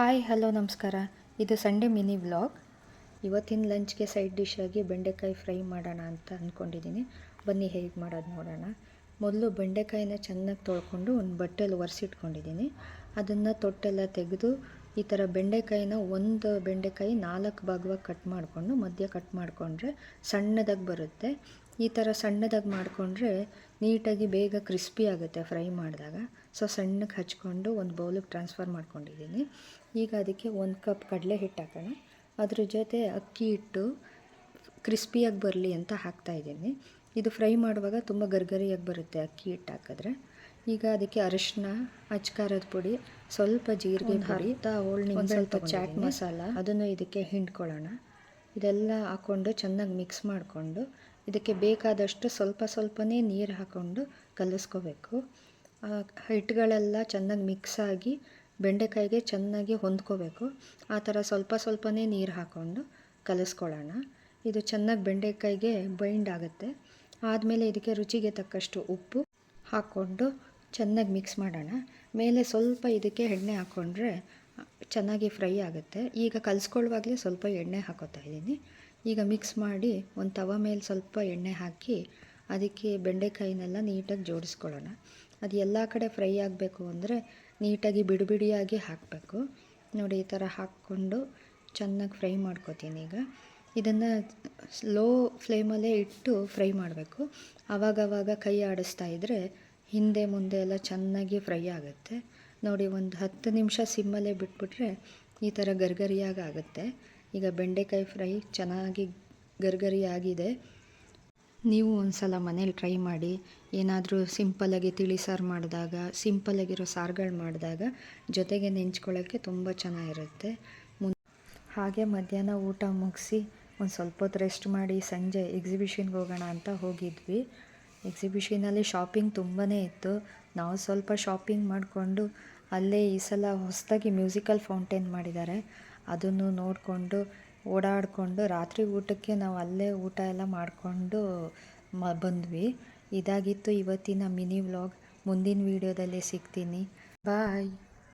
Hi hello ನಮಸ್ಕಾರ. ಇದು Sunday mini vlog ಇವತ್ತಿನ ಲಂಚ್ಗೆ ಸೈಡ್ ಡಿಶ್ ಆಗಿ ಬೆಂಡೆಕಾಯಿ ಫ್ರೈ ಮಾಡೋಣ ಅಂತ ಅಂದ್ಕೊಂಡಿದ್ದೀನಿ ಬನ್ನಿ, ಹೇಗೆ ಮಾಡೋದು ನೋಡೋಣ. ಮೊದಲು ಬೆಂಡೆಕಾಯಿನ ಚೆನ್ನಾಗಿ ತೊಳ್ಕೊಂಡು ಒಂದು ಬಟ್ಟೆಲಿ ಒರೆಸಿಟ್ಕೊಂಡಿದ್ದೀನಿ ಅದನ್ನು ತೊಟ್ಟೆಲ್ಲ ತೆಗೆದು ಈ ಥರ ಬೆಂಡೆಕಾಯಿನ ಒಂದು ಬೆಂಡೆಕಾಯಿ ನಾಲ್ಕು ಭಾಗವಾಗಿ ಕಟ್ ಮಾಡಿಕೊಂಡು, ಮಧ್ಯ ಕಟ್ ಮಾಡಿಕೊಂಡ್ರೆ ಸಣ್ಣದಾಗಿ ಬರುತ್ತೆ. ಈ ಥರ ಸಣ್ಣದಾಗಿ ಮಾಡಿಕೊಂಡ್ರೆ ನೀಟಾಗಿ ಬೇಗ ಕ್ರಿಸ್ಪಿ ಆಗುತ್ತೆ ಫ್ರೈ ಮಾಡಿದಾಗ. ಸೊ ಸಣ್ಣಕ್ಕೆ ಹಚ್ಕೊಂಡು ಒಂದು ಬೌಲಿಗೆ ಟ್ರಾನ್ಸ್ಫರ್ ಮಾಡ್ಕೊಂಡಿದ್ದೀನಿ ಈಗ ಅದಕ್ಕೆ ಒಂದು ಕಪ್ ಕಡಲೆ ಹಿಟ್ಟು ಹಾಕೋಣ. ಅದ್ರ ಜೊತೆ ಅಕ್ಕಿ ಹಿಟ್ಟು ಕ್ರಿಸ್ಪಿಯಾಗಿ ಬರಲಿ ಅಂತ ಹಾಕ್ತಾಯಿದ್ದೀನಿ ಇದು ಫ್ರೈ ಮಾಡುವಾಗ ತುಂಬ ಗರ್ಗರಿಯಾಗಿ ಬರುತ್ತೆ ಅಕ್ಕಿ ಹಿಟ್ಟು ಹಾಕಿದ್ರೆ. ಈಗ ಅದಕ್ಕೆ ಅರಿಶಿನ ಅಚ್ಕಾರದ ಪುಡಿ ಸ್ವಲ್ಪ ಜೀರಿಗೆ ಪುಡಿ ಒಂದು ಸ್ವಲ್ಪ ಚಾಟ್ ಮಸಾಲ ಅದನ್ನು ಇದಕ್ಕೆ ಹಿಂಡ್ಕೊಳ್ಳೋಣ. ಇದೆಲ್ಲ ಹಾಕ್ಕೊಂಡು ಚೆನ್ನಾಗಿ ಮಿಕ್ಸ್ ಮಾಡಿಕೊಂಡು ಇದಕ್ಕೆ ಬೇಕಾದಷ್ಟು ಸ್ವಲ್ಪ ಸ್ವಲ್ಪನೇ ನೀರು ಹಾಕ್ಕೊಂಡು ಕಲಿಸ್ಕೋಬೇಕು. ಹಿಟ್ಟುಗಳೆಲ್ಲ ಚೆನ್ನಾಗಿ ಮಿಕ್ಸ್ ಆಗಿ ಬೆಂಡೆಕಾಯಿಗೆ ಚೆನ್ನಾಗಿ ಹೊಂದ್ಕೋಬೇಕು. ಆ ಥರ ಸ್ವಲ್ಪ ಸ್ವಲ್ಪನೇ ನೀರು ಹಾಕ್ಕೊಂಡು ಕಲಿಸ್ಕೊಳ್ಳೋಣ. ಇದು ಚೆನ್ನಾಗಿ ಬೆಂಡೆಕಾಯಿಗೆ ಬೈಂಡ್ ಆಗುತ್ತೆ. ಆದಮೇಲೆ ಇದಕ್ಕೆ ರುಚಿಗೆ ತಕ್ಕಷ್ಟು ಉಪ್ಪು ಹಾಕ್ಕೊಂಡು ಚೆನ್ನಾಗಿ ಮಿಕ್ಸ್ ಮಾಡೋಣ. ಮೇಲೆ ಸ್ವಲ್ಪ ಇದಕ್ಕೆ ಎಣ್ಣೆ ಹಾಕ್ಕೊಂಡ್ರೆ ಚೆನ್ನಾಗಿ ಫ್ರೈ ಆಗುತ್ತೆ. ಈಗ ಕಲಿಸ್ಕೊಳ್ಳುವಾಗಲೇ ಸ್ವಲ್ಪ ಎಣ್ಣೆ ಹಾಕೋತಾ ಇದ್ದೀನಿ. ಈಗ ಮಿಕ್ಸ್ ಮಾಡಿ ಒಂದು ತವ ಮೇಲೆ ಸ್ವಲ್ಪ ಎಣ್ಣೆ ಹಾಕಿ ಅದಕ್ಕೆ ಬೆಂಡೆಕಾಯಿನೆಲ್ಲ ನೀಟಾಗಿ ಜೋಡಿಸ್ಕೊಳ್ಳೋಣ. ಅದು ಎಲ್ಲ ಕಡೆ ಫ್ರೈ ಆಗಬೇಕು ಅಂದರೆ ನೀಟಾಗಿ ಬಿಡಿ ಬಿಡಿಯಾಗಿ ಹಾಕಬೇಕು. ನೋಡಿ, ಈ ಥರ ಹಾಕ್ಕೊಂಡು ಚೆನ್ನಾಗಿ ಫ್ರೈ ಮಾಡ್ಕೋತೀನಿ ಈಗ. ಇದನ್ನು ಸ್ಲೋ ಫ್ಲೇಮಲ್ಲೇ ಇಟ್ಟು ಫ್ರೈ ಮಾಡಬೇಕು. ಆವಾಗವಾಗ ಕೈ ಆಡಿಸ್ತಾ ಇದ್ದರೆ ಹಿಂದೆ ಮುಂದೆ ಎಲ್ಲ ಚೆನ್ನಾಗಿ ಫ್ರೈ ಆಗುತ್ತೆ. ನೋಡಿ ಒಂದು ಹತ್ತು ನಿಮಿಷ ಸಿಮ್ಮಲ್ಲೇ ಬಿಟ್ಬಿಟ್ರೆ ಈ ಥರ ಗರ್ಗರಿಯಾಗಿ ಆಗುತ್ತೆ. ಈಗ ಬೆಂಡೆಕಾಯಿ ಫ್ರೈ ಚೆನ್ನಾಗಿ ಗರ್ಗರಿಯಾಗಿದೆ. ನೀವು ಒಂದು ಸಲ ಮನೇಲಿ ಟ್ರೈ ಮಾಡಿ. ಏನಾದರೂ ಸಿಂಪಲ್ಲಾಗಿ ತಿಳಿ ಸಾರು ಮಾಡಿದಾಗ, ಸಿಂಪಲ್ಲಾಗಿರೋ ಸಾರುಗಳು ಮಾಡಿದಾಗ ಜೊತೆಗೆ ನೆಂಚ್ಕೊಳ್ಳೋಕ್ಕೆ ತುಂಬ ಚೆನ್ನಾಗಿರುತ್ತೆ. ಹಾಗೆ ಮಧ್ಯಾಹ್ನ ಊಟ ಮುಗಿಸಿ ಒಂದು ಸ್ವಲ್ಪ ಹೊತ್ತು ರೆಸ್ಟ್ ಮಾಡಿ ಸಂಜೆ ಎಕ್ಸಿಬಿಷನ್ಗೆ ಹೋಗೋಣ ಅಂತ ಹೋಗಿದ್ವಿ. ಎಕ್ಸಿಬಿಷನಲ್ಲಿ ಶಾಪಿಂಗ್ ತುಂಬಾ ಇತ್ತು. ನಾವು ಸ್ವಲ್ಪ ಶಾಪಿಂಗ್ ಮಾಡಿಕೊಂಡು ಅಲ್ಲೇ ಈ ಸಲ ಹೊಸದಾಗಿ ಮ್ಯೂಸಿಕಲ್ ಫೌಂಟೇನ್ ಮಾಡಿದ್ದಾರೆ. ಅದನ್ನು ನೋಡಿಕೊಂಡು ಓಡಾಡಿಕೊಂಡು ರಾತ್ರಿ ಊಟಕ್ಕೆ ನಾವು ಅಲ್ಲೇ ಊಟ ಎಲ್ಲ ಮಾಡಿಕೊಂಡು ಮ, ಬಂದ್ವಿ. ಇದಾಗಿತ್ತು ಇವತ್ತಿನ ಮಿನಿ ವ್ಲಾಗ್ ಮುಂದಿನ ವೀಡಿಯೋದಲ್ಲಿ ಸಿಗ್ತೀನಿ. ಬಾಯ್